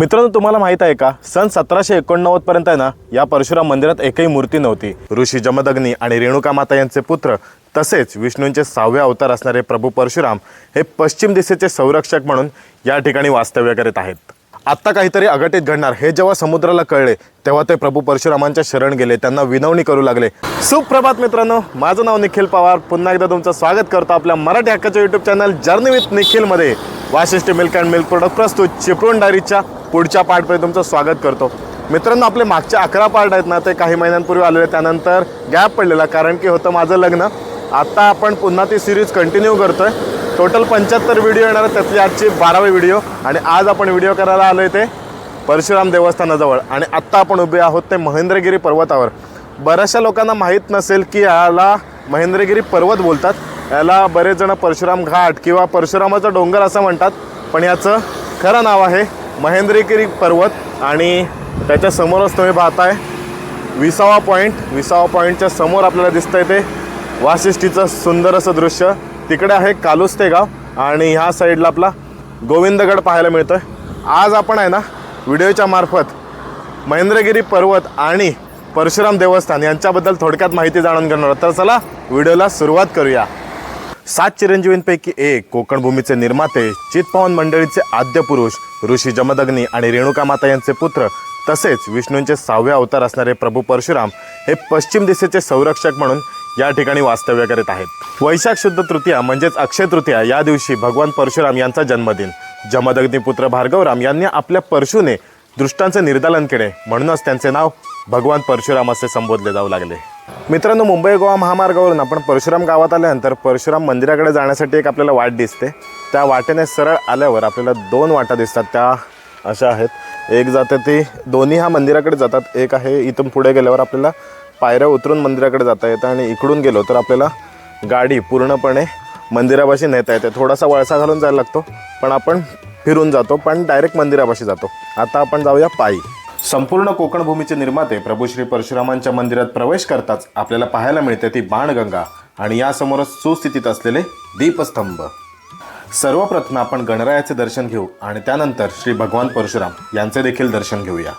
मित्रांनो तुम्हाला माहीत आहे का? सन सतराशे एकोणनव्वद पर्यंत आहे ना या परशुराम मंदिरात एकही मूर्ती नव्हती. ऋषी जमदग्नी आणि रेणुका माता यांचे पुत्र तसेच विष्णूंचे सहावे अवतार असणारे प्रभू परशुराम हे पश्चिम दिशेचे संरक्षक म्हणून या ठिकाणी वास्तव्य करीत आहेत. आत्ता काहीतरी अघटित घडणार हे जेव्हा समुद्राला कळले तेव्हा ते प्रभू परशुरामांच्या शरण गेले त्यांना विनवणी करू लागले. सुप्रभात मित्रांनो माझं नाव निखिल पवार. पुन्हा एकदा तुमचं स्वागत करतो आपल्या मराठी हक्काच्या YouTube channel journey with निखिलमध्ये Vashishti milk and milk product प्रस्तुत चिपळूण डायरीच्या पुढच्या पार्टमध्ये तुमचं स्वागत करतो. मित्रांनो आपले मागचे अकरा पार्ट आहेत ना ते काही महिन्यांपूर्वी आलेले त्यानंतर गॅप पडलेला कारण की होतं माझं लग्न. आत्ता आपण पुन्हा ती सिरीज कंटिन्यू करतो आहे टोटल पंच्याहत्तर व्हिडिओ येणार त्यातली आजची बारावी व्हिडिओ आणि आज आपण व्हिडिओ करायला आलो आहे ते परशुराम देवस्थानाजवळ. आणि आत्ता आपण उभे आहोत ते महेंद्रगिरी पर्वतावर. बऱ्याचशा लोकांना माहीत नसेल की याला महेंद्रगिरी पर्वत बोलतात. याला बरेच जण परशुराम घाट किंवा परशुरामाचा डोंगर असं म्हणतात. पण याचं खरं नाव आहे महेंद्रगिरी पर्वत आणि त्याच्यासमोरच तुम्ही पाहताय विसावा पॉईंट विसावा पॉईंटच्या समोर आपल्याला दिसतंय ते वाशिष्ठीचं सुंदर असं दृश्य. तिकडे आहे कालुस्ते गाव आणि ह्या साईडला आपला गोविंदगड पाहायला मिळतोय. आज आपण आहे ना व्हिडिओच्या मार्फत महेंद्रगिरी पर्वत आणि परशुराम देवस्थान यांच्याबद्दल थोडक्यात माहिती जाणून घेणार तर चला व्हिडिओला सुरुवात करूया. सात चिरंजीवींपैकी एक कोकण भूमीचे निर्माते चितपवन मंडळीचे आद्य पुरुष ऋषी जमदग्नी आणि रेणुका माता यांचे पुत्र तसेच विष्णूंचे सहावे अवतार असणारे प्रभू परशुराम हे पश्चिम दिशेचे संरक्षक म्हणून या ठिकाणी वास्तव्य करीत आहेत. वैशाख शुद्ध तृतीया म्हणजेच अक्षय तृतीया या दिवशी भगवान परशुराम यांचा जन्मदिन. जमदग्नी पुत्र भार्गवराम यांनी आपल्या परशुने दृष्टांचे निर्दालन केले म्हणूनच त्यांचे नाव भगवान परशुराम असे संबोधले जाऊ लागले. मित्रांनो मुंबई गोवा महामार्गावरून आपण परशुराम गावात आल्यानंतर परशुराम मंदिराकडे जाण्यासाठी एक आपल्याला वाट दिसते. त्या वाटेने सरळ आल्यावर आपल्याला दोन वाटा दिसतात. त्या अशा आहेत. एक जाते ती दोन्ही ह्या मंदिराकडे जातात. एक आहे इथून पुढे गेल्यावर आपल्याला पायऱ्या उतरून मंदिराकडे जाता येतं आणि इकडून गेलो तर आपल्याला गाडी पूर्णपणे मंदिरापाशी नेता येते. थोडासा वळसा घालून जायला लागतो पण आपण फिरून जातो पण डायरेक्ट मंदिरापाशी जातो. आता आपण जाऊया पायी. संपूर्ण कोकण भूमीचे निर्माते प्रभू श्री परशुरामांच्या मंदिरात प्रवेश करताच आपल्याला पाहायला मिळते ती बाणगंगा आणि यासमोरच सुस्थितीत असलेले दीपस्तंभ. सर्वप्रथम आपण गणरायाचे दर्शन घेऊ आणि त्यानंतर श्री भगवान परशुराम यांचे देखील दर्शन घेऊया.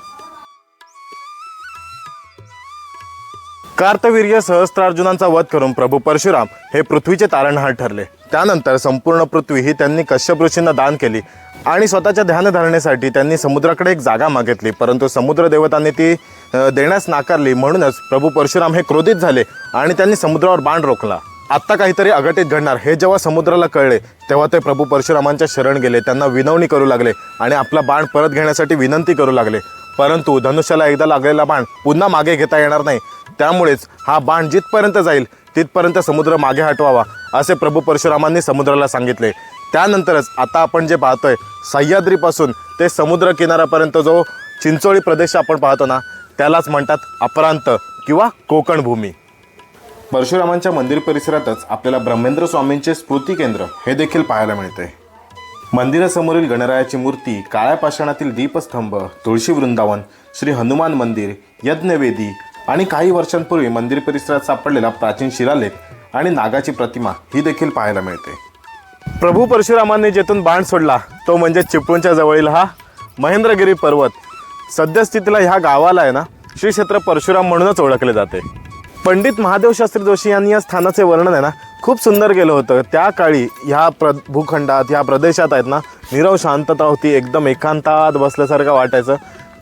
कार्तवीर्य सहस्त्रार्जुनांचा वध करून प्रभू परशुराम हे पृथ्वीचे तारणहार ठरले. त्यानंतर संपूर्ण पृथ्वी ही त्यांनी कश्यप ऋषींना दान केली आणि स्वतःच्या ध्यानधारणेसाठी त्यांनी समुद्राकडे एक जागा मागितली परंतु समुद्र देवतांनी ती देण्यास नाकारली. म्हणूनच प्रभू परशुराम हे क्रोधित झाले आणि त्यांनी समुद्रावर बाण रोखला. आत्ता काहीतरी अघटित घडणार. हे जेव्हा समुद्राला कळले तेव्हा ते प्रभू परशुरामांच्या शरण गेले. त्यांना विनवणी करू लागले आणि आपला बाण परत घेण्यासाठी विनंती करू लागले. परंतु धनुष्याला एकदा लागलेला बाण पुन्हा मागे घेता येणार नाही. त्यामुळेच हा बाण जिथपर्यंत जाईल तिथपर्यंत समुद्र मागे हटवावा असे प्रभू परशुरामांनी समुद्राला सांगितले. त्यानंतरच आता आपण जे पाहतोय सह्याद्रीपासून ते समुद्र किनाऱ्यापर्यंत जो चिंचोळी प्रदेश आपण पाहतो ना त्यालाच म्हणतात अपरांत किंवा कोकण भूमी परशुरामांच्या मंदिर परिसरातच आपल्याला ब्रह्मेंद्र स्वामींचे स्मृती केंद्र हे देखील पाहायला मिळते. मंदिरासमोरील गणरायाची मूर्ती काळ्या पाषाणातील दीपस्तंभ तुळशी वृंदावन श्री हनुमान मंदिर यज्ञवेदी आणि काही वर्षांपूर्वी मंदिर परिसरात सापडलेला प्राचीन शिलालेख आणि नागाची प्रतिमा ही देखील पाहायला मिळते. प्रभू परशुरामांनी जेथून बाण सोडला तो म्हणजे चिपळूणच्या जवळील हा महेंद्रगिरी पर्वत. सद्यस्थितीला ह्या गावाला आहे ना श्री क्षेत्र परशुराम म्हणूनच ओळखले जाते. पंडित महादेव शास्त्री जोशी यांनी या स्थानाचे वर्णन आहे ना खूप सुंदर केलं होतं. त्या काळी ह्या प्र भूखंडात ह्या प्रदेशात आहेत ना निरव शांतता होती एकदम एकांतात बसल्यासारखं वाटायचं.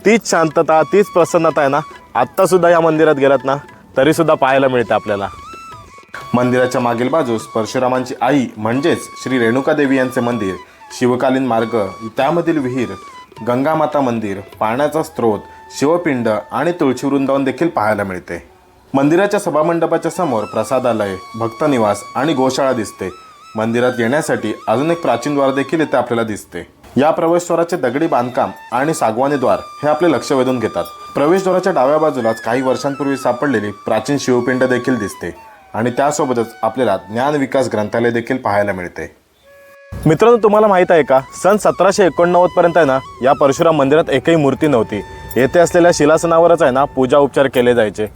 तीच शांतता तीच प्रसन्नता आहे ना आत्तासुद्धा या मंदिरात गेलात ना तरीसुद्धा पाहायला मिळते आपल्याला. मंदिराच्या मागील बाजूस परशुरामांची आई म्हणजेच श्री रेणुका देवी यांचे मंदिर शिवकालीन मार्ग त्यामधील विहीर गंगामाता मंदिर पाण्याचा स्रोत शिवपिंड आणि तुळशी वृंदावन देखील पाहायला मिळते. मंदिराच्या सभामंडपाच्या समोर प्रसादालय भक्तनिवास आणि गोशाळा दिसते. मंदिरात येण्यासाठी अजून एक प्राचीन द्वार देखील इथे आपल्याला दिसते. या प्रवेशद्वाराचे दगडी बांधकाम आणि सागवानी द्वार हे आपले लक्ष वेधून घेतात. प्रवेशद्वाराच्या डाव्या बाजूलाच काही वर्षांपूर्वी सापडलेली प्राचीन शिवपिंड देखील दिसते. आणि त्यासोबतच आपल्याला ज्ञान विकास ग्रंथालय देखील पाहायला मिळते. मित्रांनो तुम्हाला माहीत आहे का? सन सतराशे एकोणनव्वद पर्यंत आहे ना या परशुराम मंदिरात एकही मूर्ती नव्हती. येथे असलेल्या शिलासनावरच आहे ना पूजा उपचार केले जायचे.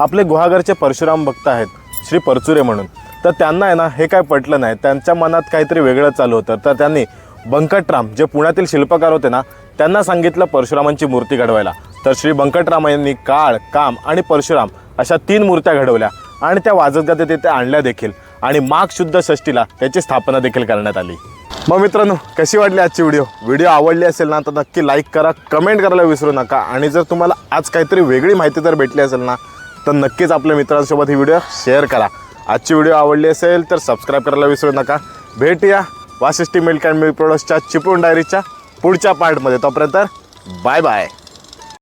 आपले गुहागरचे परशुराम भक्त आहेत श्री परचुरे म्हणून. तर त्यांना आहे ना हे काय पटलं नाही. त्यांच्या मनात काहीतरी वेगळं चालू होतं. तर त्यांनी बंकटराम जे पुण्यातील शिल्पकार होते ना त्यांना सांगितलं परशुरामांची मूर्ती घडवायला. तर श्री बंकटराम यांनी काळ काम आणि परशुराम अशा तीन मूर्त्या घडवल्या. आणि त्या वाजत गाजत तिथे आणल्या देखील. आणि माघ शुद्ध षष्टीला त्याची स्थापना देखील करण्यात आली. मग मित्रांनो कशी वाटली आजची व्हिडिओ व्हिडिओ आवडली असेल ना तर नक्की लाईक करा कमेंट करायला विसरू नका. आणि जर तुम्हाला आज काहीतरी वेगळी माहिती जर भेटली असेल ना तर नक्कीच आपल्या मित्रांसोबत ही व्हिडिओ शेअर करा. आजची व्हिडिओ आवडली असेल तर सबस्क्राईब करायला विसरू नका. भेटूया वासिष्ठी मिल्क अँड मिल्क प्रोडक्ट्सच्या चिपळूण डायरीच्या पुढच्या पार्टमध्ये तोपर्यंत बाय बाय